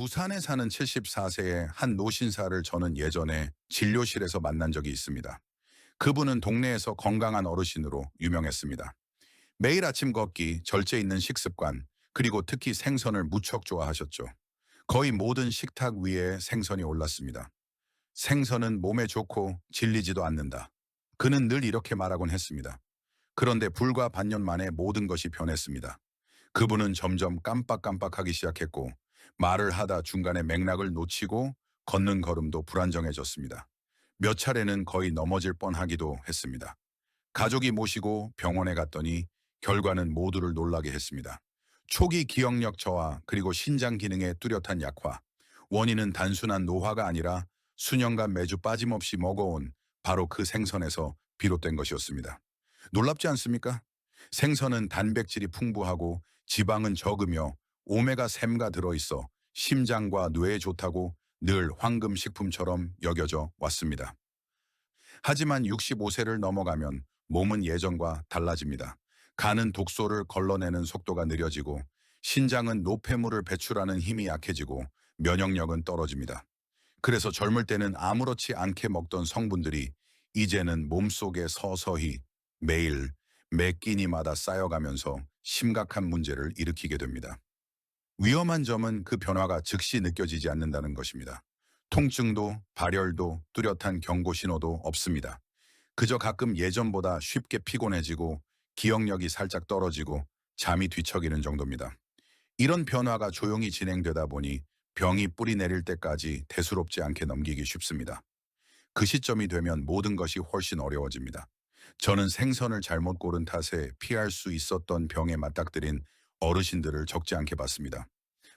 부산에 사는 74세의 한 노신사를 저는 예전에 진료실에서 만난 적이 있습니다. 그분은 동네에서 건강한 어르신으로 유명했습니다. 매일 아침 걷기, 절제 있는 식습관, 그리고 특히 생선을 무척 좋아하셨죠. 거의 모든 식탁 위에 생선이 올랐습니다. 생선은 몸에 좋고 질리지도 않는다. 그는 늘 이렇게 말하곤 했습니다. 그런데 불과 반년 만에 모든 것이 변했습니다. 그분은 점점 깜빡깜빡하기 시작했고 말을 하다 중간에 맥락을 놓치고 걷는 걸음도 불안정해졌습니다. 몇 차례는 거의 넘어질 뻔하기도 했습니다. 가족이 모시고 병원에 갔더니 결과는 모두를 놀라게 했습니다. 초기 기억력 저하 그리고 신장 기능의 뚜렷한 약화. 원인은 단순한 노화가 아니라 수년간 매주 빠짐없이 먹어온 바로 그 생선에서 비롯된 것이었습니다. 놀랍지 않습니까? 생선은 단백질이 풍부하고 지방은 적으며 오메가3가 들어있어 심장과 뇌에 좋다고 늘 황금 식품처럼 여겨져 왔습니다. 하지만 65세를 넘어가면 몸은 예전과 달라집니다. 간은 독소를 걸러내는 속도가 느려지고 신장은 노폐물을 배출하는 힘이 약해지고 면역력은 떨어집니다. 그래서 젊을 때는 아무렇지 않게 먹던 성분들이 이제는 몸속에 서서히 매일 매 끼니마다 쌓여가면서 심각한 문제를 일으키게 됩니다. 위험한 점은 그 변화가 즉시 느껴지지 않는다는 것입니다. 통증도 발열도 뚜렷한 경고 신호도 없습니다. 그저 가끔 예전보다 쉽게 피곤해지고 기억력이 살짝 떨어지고 잠이 뒤척이는 정도입니다. 이런 변화가 조용히 진행되다 보니 병이 뿌리 내릴 때까지 대수롭지 않게 넘기기 쉽습니다. 그 시점이 되면 모든 것이 훨씬 어려워집니다. 저는 생선을 잘못 고른 탓에 피할 수 있었던 병에 맞닥뜨린 어르신들을 적지 않게 봤습니다.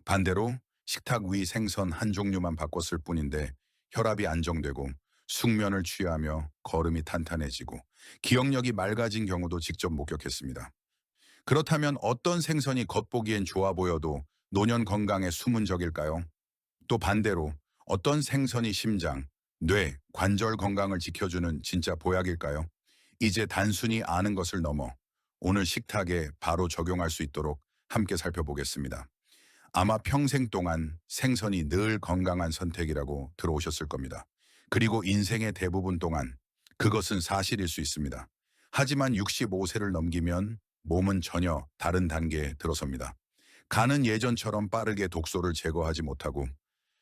반대로 식탁 위 생선 한 종류만 바꿨을 뿐인데 혈압이 안정되고 숙면을 취하며 걸음이 탄탄해지고 기억력이 맑아진 경우도 직접 목격했습니다. 그렇다면 어떤 생선이 겉보기엔 좋아 보여도 노년 건강에 숨은 적일까요? 또 반대로 어떤 생선이 심장, 뇌, 관절 건강을 지켜주는 진짜 보약일까요? 이제 단순히 아는 것을 넘어 오늘 식탁에 바로 적용할 수 있도록 함께 살펴보겠습니다. 아마 평생 동안 생선이 늘 건강한 선택이라고 들어오셨을 겁니다. 그리고 인생의 대부분 동안 그것은 사실일 수 있습니다. 하지만 65세를 넘기면 몸은 전혀 다른 단계에 들어섭니다. 간은 예전처럼 빠르게 독소를 제거하지 못하고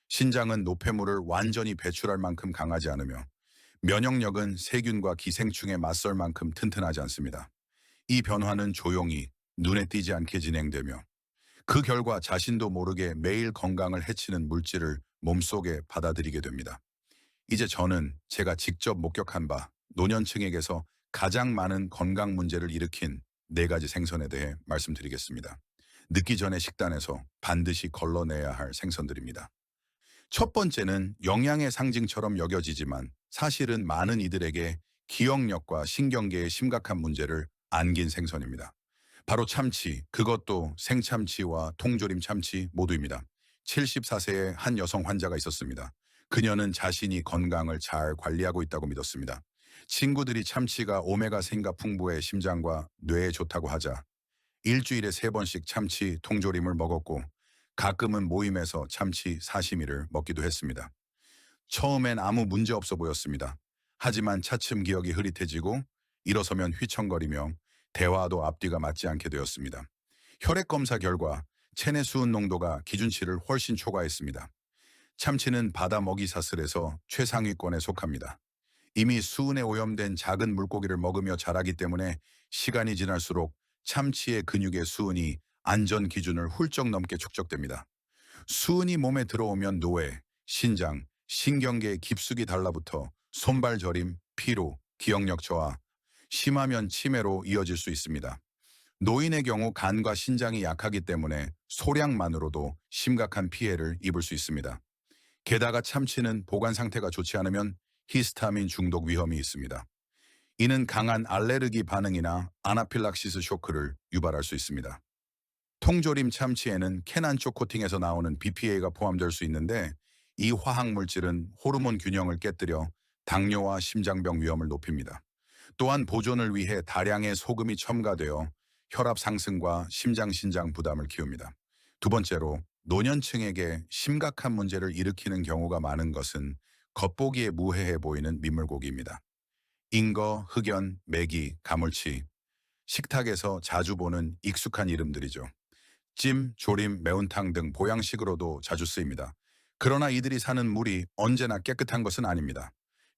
신장은 노폐물을 완전히 배출할 만큼 강하지 않으며 면역력은 세균과 기생충에 맞설 만큼 튼튼하지 않습니다. 이 변화는 조용히 눈에 띄지 않게 진행되며 그 결과 자신도 모르게 매일 건강을 해치는 물질을 몸속에 받아들이게 됩니다. 이제 저는 제가 직접 목격한 바 노년층에게서 가장 많은 건강 문제를 일으킨 네 가지 생선에 대해 말씀드리겠습니다. 늦기 전에 식단에서 반드시 걸러내야 할 생선들입니다. 첫 번째는 영양의 상징처럼 여겨지지만 사실은 많은 이들에게 기억력과 신경계의 심각한 문제를 안긴 생선입니다. 바로 참치, 그것도 생참치와 통조림 참치 모두입니다. 74세의 한 여성 환자가 있었습니다. 그녀는 자신이 건강을 잘 관리하고 있다고 믿었습니다. 친구들이 참치가 오메가3가 풍부해 심장과 뇌에 좋다고 하자 일주일에 세 번씩 참치 통조림을 먹었고 가끔은 모임에서 참치 사시미를 먹기도 했습니다. 처음엔 아무 문제 없어 보였습니다. 하지만 차츰 기억이 흐릿해지고 일어서면 휘청거리며 대화도 앞뒤가 맞지 않게 되었습니다. 혈액 검사 결과 체내 수은 농도가 기준치를 훨씬 초과했습니다. 참치는 바다 먹이 사슬에서 최상위권에 속합니다. 이미 수은에 오염된 작은 물고기를 먹으며 자라기 때문에 시간이 지날수록 참치의 근육의 수은이 안전 기준을 훌쩍 넘게 축적됩니다. 수은이 몸에 들어오면 노회, 신장, 신경계의 깊숙이 달라붙어 손발 저림, 피로, 기억력 저하, 심하면 치매로 이어질 수 있습니다. 노인의 경우 간과 신장이 약하기 때문에 소량만으로도 심각한 피해를 입을 수 있습니다. 게다가 참치는 보관 상태가 좋지 않으면 히스타민 중독 위험이 있습니다. 이는 강한 알레르기 반응이나 아나필락시스 쇼크를 유발할 수 있습니다. 통조림 참치에는 캔 안쪽 코팅에서 나오는 BPA가 포함될 수 있는데 이 화학 물질은 호르몬 균형을 깨뜨려 당뇨와 심장병 위험을 높입니다. 또한 보존을 위해 다량의 소금이 첨가되어 혈압 상승과 심장 신장 부담을 키웁니다. 두 번째로 노년층에게 심각한 문제를 일으키는 경우가 많은 것은 겉보기에 무해해 보이는 민물고기입니다. 잉거, 흑연, 메기, 가물치, 식탁에서 자주 보는 익숙한 이름들이죠. 찜, 조림, 매운탕 등 보양식으로도 자주 쓰입니다. 그러나 이들이 사는 물이 언제나 깨끗한 것은 아닙니다.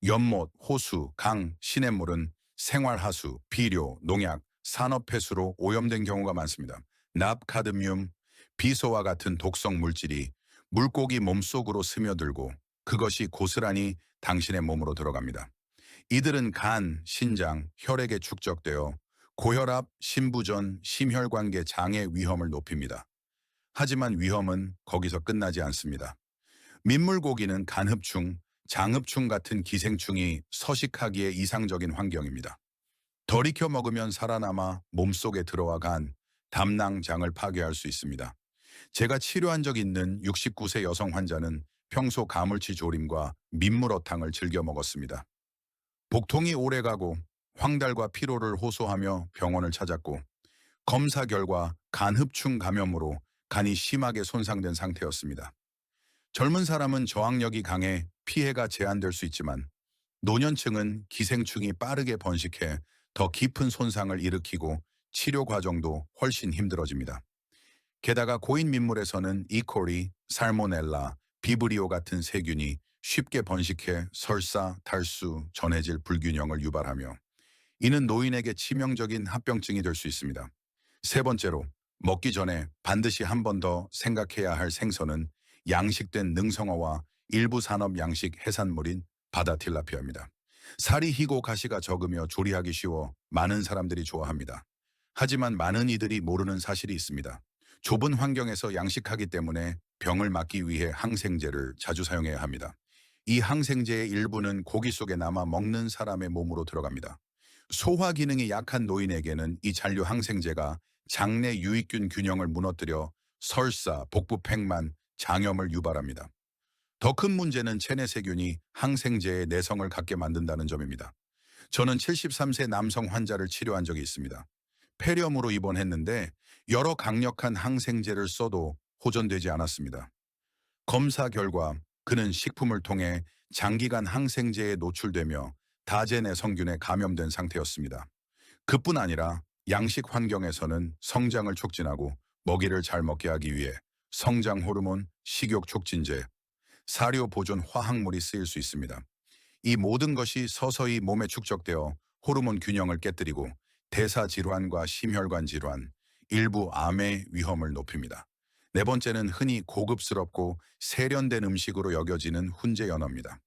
연못, 호수, 강, 시냇물은 생활하수, 비료, 농약, 산업폐수로 오염된 경우가 많습니다. 납, 카드뮴, 비소와 같은 독성 물질이 물고기 몸속으로 스며들고 그것이 고스란히 당신의 몸으로 들어갑니다. 이들은 간, 신장, 혈액에 축적되어 고혈압, 심부전, 심혈관계 장애 위험을 높입니다. 하지만 위험은 거기서 끝나지 않습니다. 민물고기는 간흡충, 장흡충 같은 기생충이 서식하기에 이상적인 환경입니다. 덜 익혀 먹으면 살아남아 몸속에 들어와 간, 담낭장을 파괴할 수 있습니다. 제가 치료한 적 있는 69세 여성 환자는 평소 가물치 조림과 민물어탕을 즐겨 먹었습니다. 복통이 오래가고 황달과 피로를 호소하며 병원을 찾았고 검사 결과 간흡충 감염으로 간이 심하게 손상된 상태였습니다. 젊은 사람은 저항력이 강해 피해가 제한될 수 있지만 노년층은 기생충이 빠르게 번식해 더 깊은 손상을 일으키고 치료 과정도 훨씬 힘들어집니다. 게다가 고인 민물에서는 이코리, 살모넬라, 비브리오 같은 세균이 쉽게 번식해 설사, 탈수, 전해질 불균형을 유발하며 이는 노인에게 치명적인 합병증이 될 수 있습니다. 세 번째로 먹기 전에 반드시 한 번 더 생각해야 할 생선은 양식된 능성어와 일부 산업 양식 해산물인 바다 틸라피아입니다. 살이 희고 가시가 적으며 조리하기 쉬워 많은 사람들이 좋아합니다. 하지만 많은 이들이 모르는 사실이 있습니다. 좁은 환경에서 양식하기 때문에 병을 막기 위해 항생제를 자주 사용해야 합니다. 이 항생제의 일부는 고기 속에 남아 먹는 사람의 몸으로 들어갑니다. 소화 기능이 약한 노인에게는 이 잔류 항생제가 장내 유익균 균형을 무너뜨려 설사, 복부 팽만, 장염을 유발합니다. 더 큰 문제는 체내 세균이 항생제의 내성을 갖게 만든다는 점입니다. 저는 73세 남성 환자를 치료한 적이 있습니다. 폐렴으로 입원했는데 여러 강력한 항생제를 써도 호전되지 않았습니다. 검사 결과 그는 식품을 통해 장기간 항생제에 노출되며 다제내 성균에 감염된 상태였습니다. 그뿐 아니라 양식 환경에서는 성장을 촉진하고 먹이를 잘 먹게 하기 위해 성장 호르몬, 식욕 촉진제, 사료 보존 화학물이 쓰일 수 있습니다. 이 모든 것이 서서히 몸에 축적되어 호르몬 균형을 깨뜨리고 대사 질환과 심혈관 질환, 일부 암의 위험을 높입니다. 네 번째는 흔히 고급스럽고 세련된 음식으로 여겨지는 훈제 연어입니다.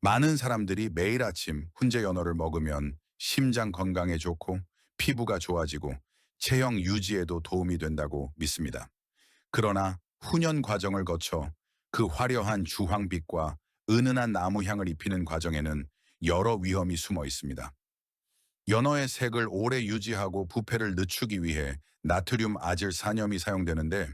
많은 사람들이 매일 아침 훈제 연어를 먹으면 심장 건강에 좋고 피부가 좋아지고 체형 유지에도 도움이 된다고 믿습니다. 그러나 훈연 과정을 거쳐 그 화려한 주황빛과 은은한 나무 향을 입히는 과정에는 여러 위험이 숨어 있습니다. 연어의 색을 오래 유지하고 부패를 늦추기 위해 나트륨 아질산염이 사용되는데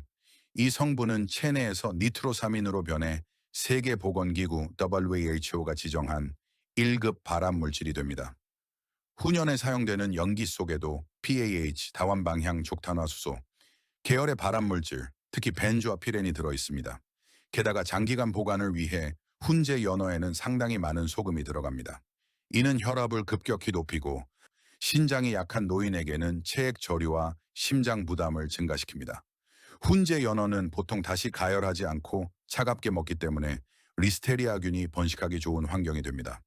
이 성분은 체내에서 니트로사민으로 변해 세계보건기구 WHO가 지정한 1급 발암 물질이 됩니다. 훈연에 사용되는 연기 속에도 PAH, 다원방향 족탄화수소, 계열의 발암 물질, 특히 벤조와 피렌이 들어 있습니다. 게다가 장기간 보관을 위해 훈제 연어에는 상당히 많은 소금이 들어갑니다. 이는 혈압을 급격히 높이고 신장이 약한 노인에게는 체액 저리와 심장 부담을 증가시킵니다. 훈제 연어는 보통 다시 가열하지 않고 차갑게 먹기 때문에 리스테리아균이 번식하기 좋은 환경이 됩니다.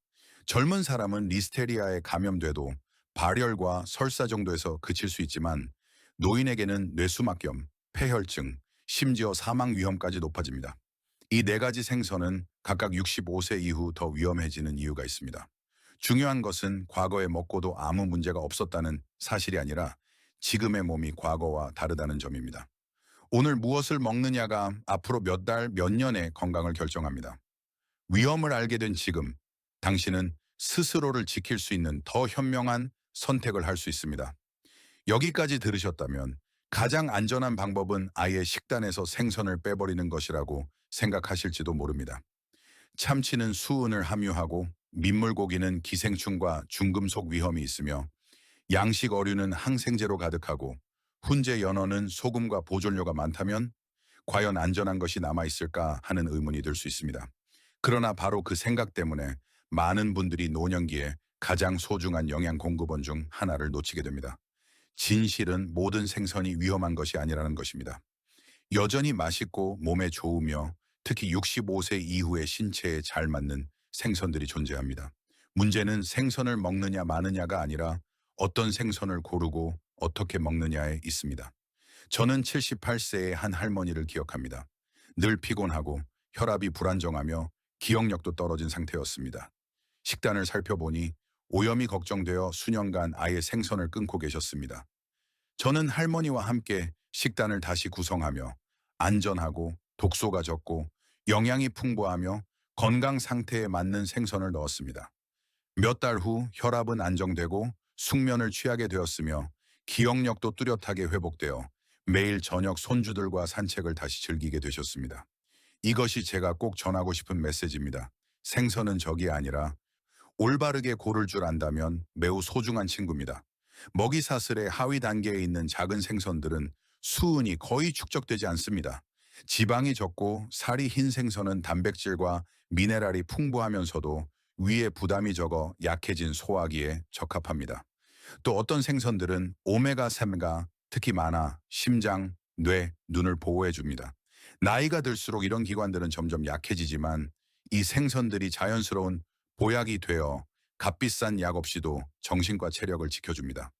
젊은 사람은 리스테리아에 감염돼도 발열과 설사 정도에서 그칠 수 있지만 노인에게는 뇌수막염, 폐혈증, 심지어 사망 위험까지 높아집니다. 이 네 가지 생선은 각각 65세 이후 더 위험해지는 이유가 있습니다. 중요한 것은 과거에 먹고도 아무 문제가 없었다는 사실이 아니라 지금의 몸이 과거와 다르다는 점입니다. 오늘 무엇을 먹느냐가 앞으로 몇 달, 몇 년의 건강을 결정합니다. 위험을 알게 된 지금, 당신은 스스로를 지킬 수 있는 더 현명한 선택을 할 수 있습니다. 여기까지 들으셨다면 가장 안전한 방법은 아예 식단에서 생선을 빼버리는 것이라고 생각하실지도 모릅니다. 참치는 수은을 함유하고 민물고기는 기생충과 중금속 위험이 있으며 양식 어류는 항생제로 가득하고 훈제 연어는 소금과 보존료가 많다면 과연 안전한 것이 남아있을까 하는 의문이 들 수 있습니다. 그러나 바로 그 생각 때문에 많은 분들이 노년기에 가장 소중한 영양 공급원 중 하나를 놓치게 됩니다. 진실은 모든 생선이 위험한 것이 아니라는 것입니다. 여전히 맛있고 몸에 좋으며 특히 65세 이후의 신체에 잘 맞는 생선들이 존재합니다. 문제는 생선을 먹느냐 마느냐가 아니라 어떤 생선을 고르고 어떻게 먹느냐에 있습니다. 저는 78세의 한 할머니를 기억합니다. 늘 피곤하고 혈압이 불안정하며 기억력도 떨어진 상태였습니다. 식단을 살펴보니 오염이 걱정되어 수년간 아예 생선을 끊고 계셨습니다. 저는 할머니와 함께 식단을 다시 구성하며 안전하고 독소가 적고 영양이 풍부하며 건강 상태에 맞는 생선을 넣었습니다. 몇 달 후 혈압은 안정되고 숙면을 취하게 되었으며 기억력도 뚜렷하게 회복되어 매일 저녁 손주들과 산책을 다시 즐기게 되셨습니다. 이것이 제가 꼭 전하고 싶은 메시지입니다. 생선은 적이 아니라 올바르게 고를 줄 안다면 매우 소중한 친구입니다. 먹이 사슬의 하위 단계에 있는 작은 생선들은 수은이 거의 축적되지 않습니다. 지방이 적고 살이 흰 생선은 단백질과 미네랄이 풍부하면서도 위에 부담이 적어 약해진 소화기에 적합합니다. 또 어떤 생선들은 오메가3가 특히 많아 심장, 뇌, 눈을 보호해 줍니다. 나이가 들수록 이런 기관들은 점점 약해지지만 이 생선들이 자연스러운 보약이 되어 값비싼 약 없이도 정신과 체력을 지켜줍니다.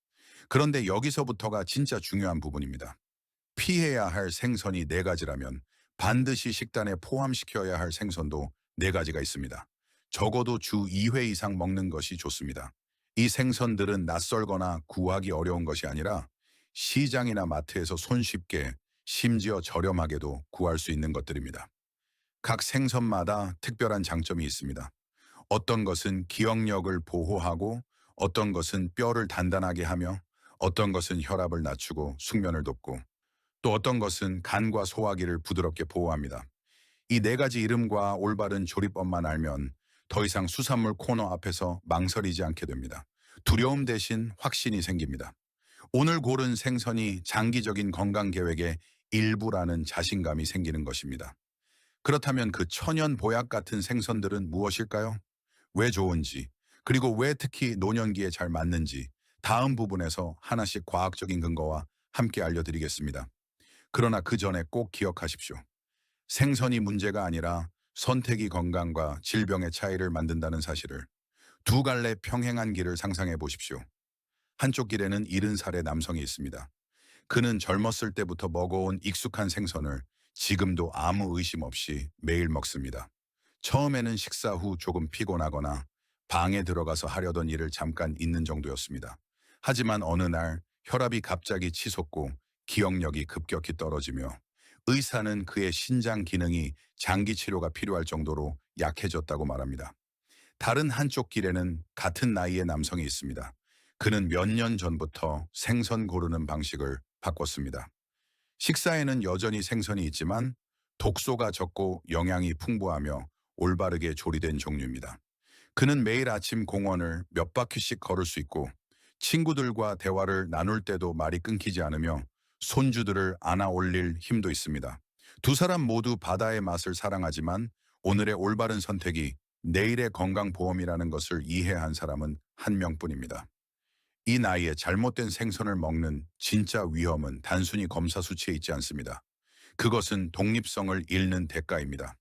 그런데 여기서부터가 진짜 중요한 부분입니다. 피해야 할 생선이 네 가지라면 반드시 식단에 포함시켜야 할 생선도 네 가지가 있습니다. 적어도 주 2회 이상 먹는 것이 좋습니다. 이 생선들은 낯설거나 구하기 어려운 것이 아니라 시장이나 마트에서 손쉽게 심지어 저렴하게도 구할 수 있는 것들입니다. 각 생선마다 특별한 장점이 있습니다. 어떤 것은 기억력을 보호하고 어떤 것은 뼈를 단단하게 하며 어떤 것은 혈압을 낮추고 숙면을 돕고 또 어떤 것은 간과 소화기를 부드럽게 보호합니다. 이 네 가지 이름과 올바른 조리법만 알면 더 이상 수산물 코너 앞에서 망설이지 않게 됩니다. 두려움 대신 확신이 생깁니다. 오늘 고른 생선이 장기적인 건강 계획의 일부라는 자신감이 생기는 것입니다. 그렇다면 그 천연 보약 같은 생선들은 무엇일까요? 왜 좋은지, 그리고 왜 특히 노년기에 잘 맞는지 다음 부분에서 하나씩 과학적인 근거와 함께 알려드리겠습니다. 그러나 그 전에 꼭 기억하십시오. 생선이 문제가 아니라 선택이 건강과 질병의 차이를 만든다는 사실을 두 갈래 평행한 길을 상상해 보십시오. 한쪽 길에는 70살의 남성이 있습니다. 그는 젊었을 때부터 먹어온 익숙한 생선을 지금도 아무 의심 없이 매일 먹습니다. 처음에는 식사 후 조금 피곤하거나 방에 들어가서 하려던 일을 잠깐 잊는 정도였습니다. 하지만 어느 날 혈압이 갑자기 치솟고 기억력이 급격히 떨어지며 의사는 그의 신장 기능이 장기 치료가 필요할 정도로 약해졌다고 말합니다. 다른 한쪽 길에는 같은 나이의 남성이 있습니다. 그는 몇 년 전부터 생선 고르는 방식을 바꿨습니다. 식사에는 여전히 생선이 있지만 독소가 적고 영양이 풍부하며 올바르게 조리된 종류입니다. 그는 매일 아침 공원을 몇 바퀴씩 걸을 수 있고 친구들과 대화를 나눌 때도 말이 끊기지 않으며 손주들을 안아 올릴 힘도 있습니다. 두 사람 모두 바다의 맛을 사랑하지만 오늘의 올바른 선택이 내일의 건강보험이라는 것을 이해한 사람은 한 명뿐입니다. 이 나이에 잘못된 생선을 먹는 진짜 위험은 단순히 검사 수치에 있지 않습니다. 그것은 독립성을 잃는 대가입니다.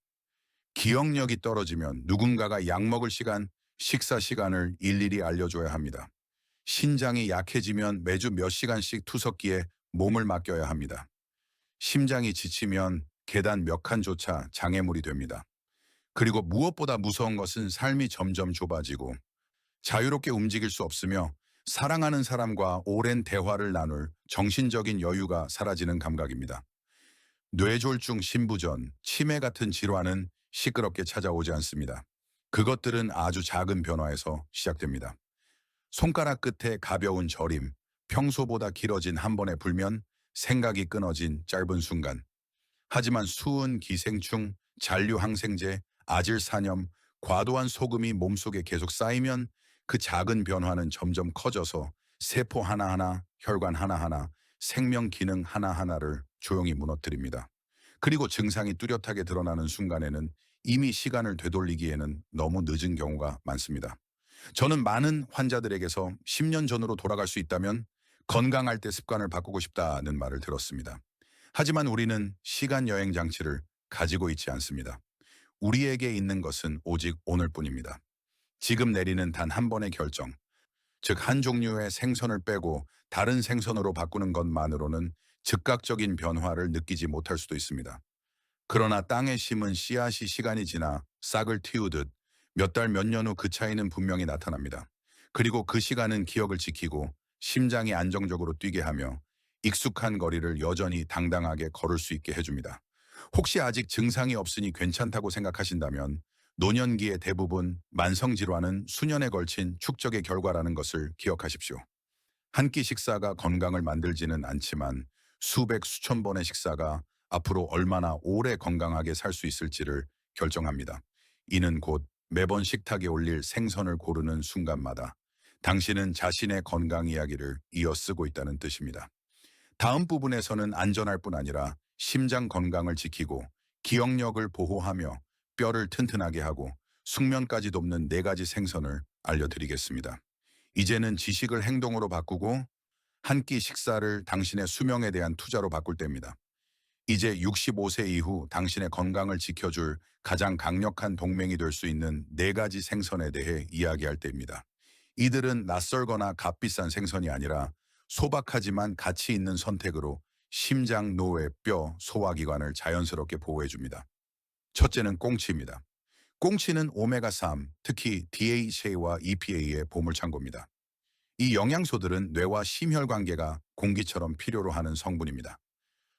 기억력이 떨어지면 누군가가 약 먹을 시간, 식사 시간을 일일이 알려줘야 합니다. 신장이 약해지면 매주 몇 시간씩 투석기에 몸을 맡겨야 합니다. 심장이 지치면 계단 몇 칸조차 장애물이 됩니다. 그리고 무엇보다 무서운 것은 삶이 점점 좁아지고 자유롭게 움직일 수 없으며 사랑하는 사람과 오랜 대화를 나눌 정신적인 여유가 사라지는 감각입니다. 뇌졸중, 신부전, 치매 같은 질환은 시끄럽게 찾아오지 않습니다. 그것들은 아주 작은 변화에서 시작됩니다. 손가락 끝에 가벼운 저림, 평소보다 길어진 한 번의 불면, 생각이 끊어진 짧은 순간. 하지만 수은, 기생충, 잔류항생제, 아질산염, 과도한 소금이 몸속에 계속 쌓이면 그 작은 변화는 점점 커져서 세포 하나하나, 혈관 하나하나, 생명 기능 하나하나를 조용히 무너뜨립니다. 그리고 증상이 뚜렷하게 드러나는 순간에는 이미 시간을 되돌리기에는 너무 늦은 경우가 많습니다. 저는 많은 환자들에게서 10년 전으로 돌아갈 수 있다면 건강할 때 습관을 바꾸고 싶다는 말을 들었습니다. 하지만 우리는 시간 여행 장치를 가지고 있지 않습니다. 우리에게 있는 것은 오직 오늘뿐입니다. 지금 내리는 단 한 번의 결정, 즉 한 종류의 생선을 빼고 다른 생선으로 바꾸는 것만으로는 즉각적인 변화를 느끼지 못할 수도 있습니다. 그러나 땅에 심은 씨앗이 시간이 지나 싹을 틔우듯 몇 달 몇 년 후 그 차이는 분명히 나타납니다. 그리고 그 시간은 기억을 지키고 심장이 안정적으로 뛰게 하며 익숙한 거리를 여전히 당당하게 걸을 수 있게 해줍니다. 혹시 아직 증상이 없으니 괜찮다고 생각하신다면 노년기의 대부분 만성질환은 수년에 걸친 축적의 결과라는 것을 기억하십시오. 한 끼 식사가 건강을 만들지는 않지만 수백 수천 번의 식사가 앞으로 얼마나 오래 건강하게 살 수 있을지를 결정합니다. 이는 곧 매번 식탁에 올릴 생선을 고르는 순간마다 당신은 자신의 건강 이야기를 이어쓰고 있다는 뜻입니다. 다음 부분에서는 안전할 뿐 아니라 심장 건강을 지키고 기억력을 보호하며 뼈를 튼튼하게 하고 숙면까지 돕는 네 가지 생선을 알려드리겠습니다. 이제는 지식을 행동으로 바꾸고 한 끼 식사를 당신의 수명에 대한 투자로 바꿀 때입니다. 이제 65세 이후 당신의 건강을 지켜줄 가장 강력한 동맹이 될 수 있는 네 가지 생선에 대해 이야기할 때입니다. 이들은 낯설거나 값비싼 생선이 아니라 소박하지만 가치 있는 선택으로 심장, 노회, 뼈, 소화기관을 자연스럽게 보호해줍니다. 첫째는 꽁치입니다. 꽁치는 오메가3, 특히 DHA와 EPA의 보물창고입니다. 이 영양소들은 뇌와 심혈관계가 공기처럼 필요로 하는 성분입니다.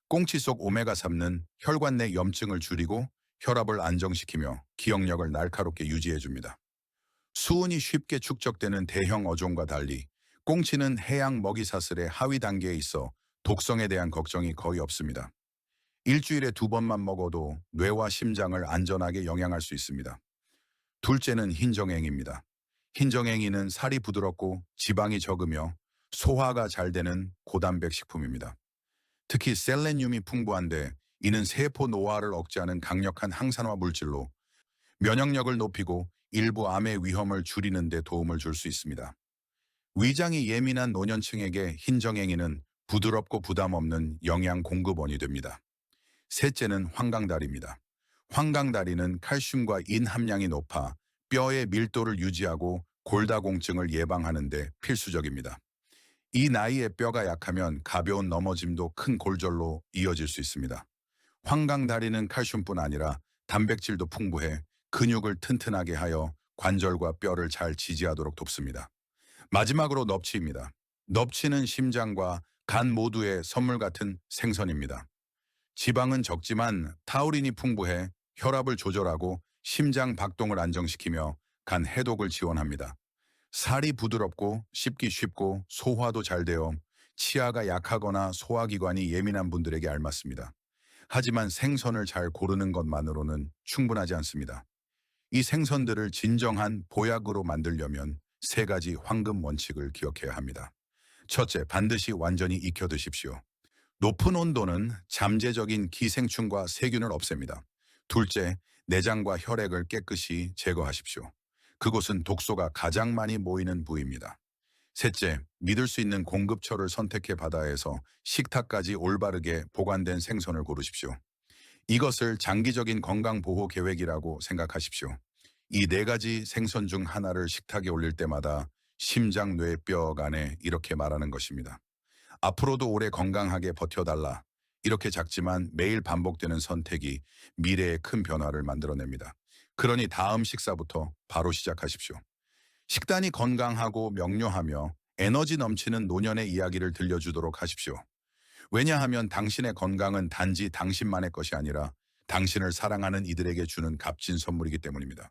꽁치 속 오메가3는 혈관 내 염증을 줄이고 혈압을 안정시키며 기억력을 날카롭게 유지해줍니다. 수은이 쉽게 축적되는 대형 어종과 달리 꽁치는 해양 먹이사슬의 하위 단계에 있어 독성에 대한 걱정이 거의 없습니다. 일주일에 두 번만 먹어도 뇌와 심장을 안전하게 영양할 수 있습니다. 둘째는 흰정행입니다. 흰정행이는 살이 부드럽고 지방이 적으며 소화가 잘 되는 고단백 식품입니다. 특히 셀레늄이 풍부한데 이는 세포 노화를 억제하는 강력한 항산화 물질로 면역력을 높이고 일부 암의 위험을 줄이는 데 도움을 줄 수 있습니다. 위장이 예민한 노년층에게 흰정행이는 부드럽고 부담 없는 영양 공급원이 됩니다. 셋째는 황강다리입니다. 황강다리는 칼슘과 인 함량이 높아 뼈의 밀도를 유지하고 골다공증을 예방하는 데 필수적입니다. 이 나이에 뼈가 약하면 가벼운 넘어짐도 큰 골절로 이어질 수 있습니다. 황강다리는 칼슘뿐 아니라 단백질도 풍부해 근육을 튼튼하게 하여 관절과 뼈를 잘 지지하도록 돕습니다. 마지막으로 넙치입니다. 넙치는 심장과 간 모두의 선물 같은 생선입니다. 지방은 적지만 타우린이 풍부해 혈압을 조절하고 심장 박동을 안정시키며 간 해독을 지원합니다. 살이 부드럽고 씹기 쉽고 소화도 잘 되어 치아가 약하거나 소화기관이 예민한 분들에게 알맞습니다. 하지만 생선을 잘 고르는 것만으로는 충분하지 않습니다. 이 생선들을 진정한 보약으로 만들려면 세 가지 황금 원칙을 기억해야 합니다. 첫째, 반드시 완전히 익혀 드십시오. 높은 온도는 잠재적인 기생충과 세균을 없앱니다. 둘째, 내장과 혈액을 깨끗이 제거하십시오. 그곳은 독소가 가장 많이 모이는 부위입니다. 셋째, 믿을 수 있는 공급처를 선택해 바다에서 식탁까지 올바르게 보관된 생선을 고르십시오. 이것을 장기적인 건강 보호 계획이라고 생각하십시오. 이 네 가지 생선 중 하나를 식탁에 올릴 때마다 심장, 뇌, 뼈 간에 이렇게 말하는 것입니다. 앞으로도 오래 건강하게 버텨달라. 이렇게 작지만 매일 반복되는 선택이 미래에 큰 변화를 만들어냅니다. 그러니 다음 식사부터 바로 시작하십시오. 식단이 건강하고 명료하며 에너지 넘치는 노년의 이야기를 들려주도록 하십시오. 왜냐하면 당신의 건강은 단지 당신만의 것이 아니라 당신을 사랑하는 이들에게 주는 값진 선물이기 때문입니다.